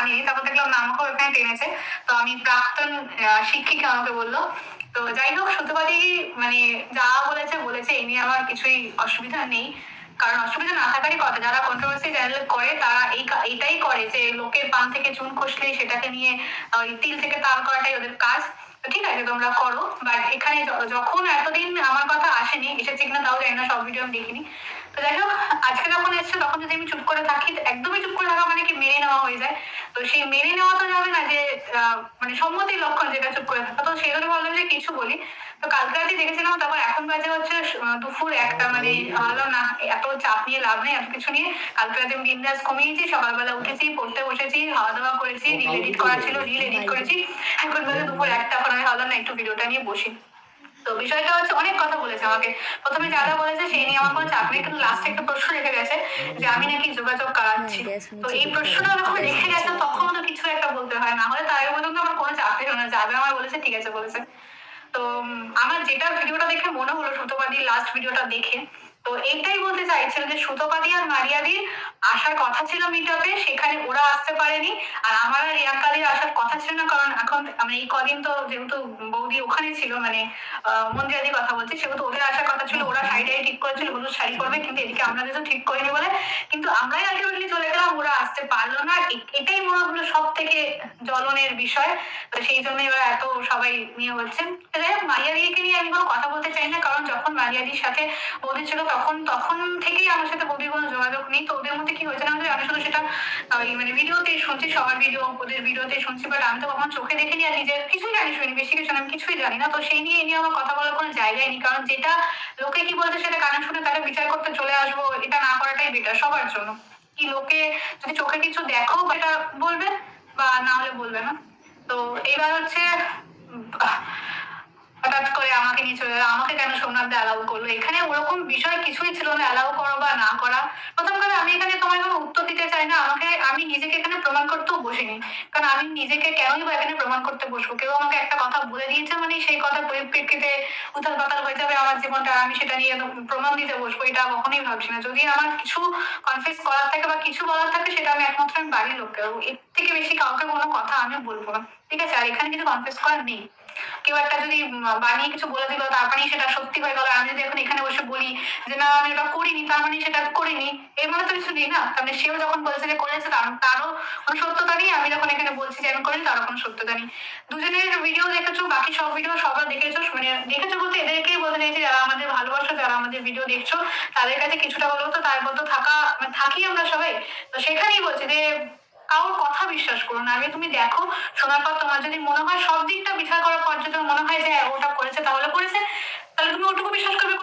আনিনি তারপর দেখলাম না, আমাকেও এখানে টেনেছে। তো আমি প্রাক্তন শিক্ষিকা আমাকে বলল, তো যাই হোক সুতোপাতি মানে যা বলেছে বলেছে এই নিয়ে আমার কিছুই অসুবিধা নেই। কারণ অসুবিধা না থাকারই কথা, যারা কন্ট্রোভার্সি চ্যানেল করে, তারা এই এইটাই করে যে লোকের পান থেকে চুন খসলেই সেটাকে নিয়ে ওই তিল থেকে তাল করাটাই ওদের কাজ। ঠিক আছে, তোমরা করো। বাট এখানে যখন এতদিন আমার কথা আসেনি, এসেছে কিনা তাও জানি না, সব ভিডিও আমি দেখিনি। তো যাই হোক, আজকে যখন এসছে, তখন যদি আমি চুপ করে থাকি, একদমই চুপ করে থাকা মানে কি মেনে নেওয়া হয়ে যায়। তো সেই মেনে নেওয়া তো যাবে না যে মানে সম্মতির লক্ষণ যেটা চুপ করে থাকা। তো সেই জন্য ভাবলাম যে কিছু বলি। তো কালকে রাতে দেখেছিলাম তারপর এখন বাজে হচ্ছে দুপুর একটা। মানে ভালো না এত চাপ নিয়ে লাভ নেই এত কিছু নিয়ে। কালকে রাতে আমি বিন্দাস কমিয়েছি সকালবেলা উঠেছি পড়তে বসেছি খাওয়া দাওয়া করেছি রিল এডিট করা ছিল রিল এডিট করেছি। এখন বাজে দুপুর একটা এখন আমি ভাবলাম না একটু ভিডিওটা নিয়ে বসি। তো বিষয়টা হচ্ছে অনেক কথা বলেছে আমাকে। প্রথমে যা যা বলেছে সেই নিয়ে আমার কোনো চাপ নেই কিন্তু লাস্টে একটা প্রশ্ন রেখে গেছে যে আমি নাকি যোগাযোগ করাচ্ছি তো এই প্রশ্নটা যখন রেখে গেছে তখন তো কিছু একটা বলতে হয় না হলে তার পর্যন্ত আমার কোনো চাপ হয় না যাবে আমার বলেছে ঠিক আছে বলেছে। তো আমার যেটা ভিডিওটা দেখে মনে হলো সুতোবাদী লাস্ট ভিডিওটা দেখে তো এটাই বলতে চাইছিল যে সুতোপাদি আর মারিয়াদির আসার কথা ছিল মিটআপে সেখানে ওরা আসতে পারেনি। আর আমার আর রিয়াঙ্কাদির আসার কথা ছিল না কারণ এখন মানে এই কদিন তো যেহেতু বৌদি ওখানে ছিল মানে আহ, মন্দিরাদির কথা বলছে সেহেতু ওদের আসার কথা ছিল ওরা শাড়িটাই ঠিক করেছিল হলুদ শাড়ি করবে কিন্তু এদিকে আমরা যেহেতু ঠিক করিনি বলে কিন্তু আমরাই আলটিমেটলি চলে গেলাম। আসতে পারল না। এটাই মনে হলো সব থেকে জ্বলনের বিষয়। তো সেই জন্য এবার এত সবাই নিয়ে তো যাই হোক নিয়ে আমি কোনো কথা বলতে চাই না, কারণ যখন মারিয়াদির সাথে বৌদি ছিল তখন তখন থেকেই আমার সাথে বৌদির কোনো যোগাযোগ নেই। তো ওদের মধ্যে কি হয়েছে না আমি শুধু সেটা মানে ভিডিওতেই শুনছি, সবার ভিডিও, ওদের ভিডিওতে শুনছি। বাট আমি তো কখনো চোখে দেখিনি আর নিজের কিছুই জানি শুনি বেশি কিছু আমি কিছুই জানি না। তো সেই নিয়ে নিয়ে আমার কথা বলার কোনো জায়গায় নেই, কারণ যেটা লোকে কি বলছে সেটা কানে শুনে তাকে বিচার করতে চলে আসব, এটা না করাটাই বেটার সবার জন্য। কি লোকে যদি চোখে কিছু দেখো সেটা বলবে, বা না হলে বলবে না। তো এবার হচ্ছে হঠাৎ করে আমাকে নিয়ে চলে আমাকে কেন সোমনাথ অ্যালাউ করল? এখানে ওরকম বিষয় কিছুই ছিল না অ্যালাউ করো বা না করা। চাই না, আমাকে আমি নিজেকে এখানে প্রমাণ করতেও বসিনি। কারণ আমি নিজেকে কেনই বা এখানে প্রমাণ করতে বসবো? কেউ আমাকে একটা কথা বলে দিয়েছে মানে সেই কথার পরিপ্রেক্ষিতে উথাল পাতাল হয়ে যাবে আমার জীবনটা, আমি সেটা নিয়ে প্রমাণ দিতে বসবো, এটা কখনোই ভাবছি না। যদি আমার কিছু কনফিউজ করার থাকে বা কিছু বলার থাকে, সেটা আমি একমাত্র আমি বাড়ির লোককে। এর থেকে বেশি কাউকে কোনো কথা আমি বলব না। ঠিক আছে, আর এখানে কিছু কনফিউজ করার নেই। কেউ একটা যদি বানিয়ে কিছু বলে দিল তারপরেই সেটা সত্যি হয়ে গেল। আমি যদি এখন এখানে বসে বলি যে, না, আমি ওটা করিনি, তার মানে সেটা করিনি, এর মানে তো কিছু নেই না। তার মানে সেও যখন বলেছে যে, করেছে, তার, তারও কোনো সত্যতা নেই। আমি যখন এখানে বলছি যে, আমি করিনি, তারও কোনো সত্যতা নেই। দুজনের ভিডিও দেখেছ, বাকি সব ভিডিও সবার দেখেছ? মানে দেখেছ বলতে এদেরকেই বলতে চাইছি, যারা আমাদের ভালোবাসো, যারা আমাদের ভিডিও দেখছ, তাদের কাছে কিছুটা হলেও তো, তার মধ্যে থাকা মানে থাকি আমরা সবাই? তো সেখানেই বলছি যে কারোর কথা বিশ্বাস করো না। আগে তুমি দেখো, শোনার পর তোমার যদি মনে হয় সব দিকটা বিচার করার পর যদি মনে হয় যে ওটা করেছে, তাহলে করেছে, তাহলে তুমি ওটুকু বিশ্বাস করবে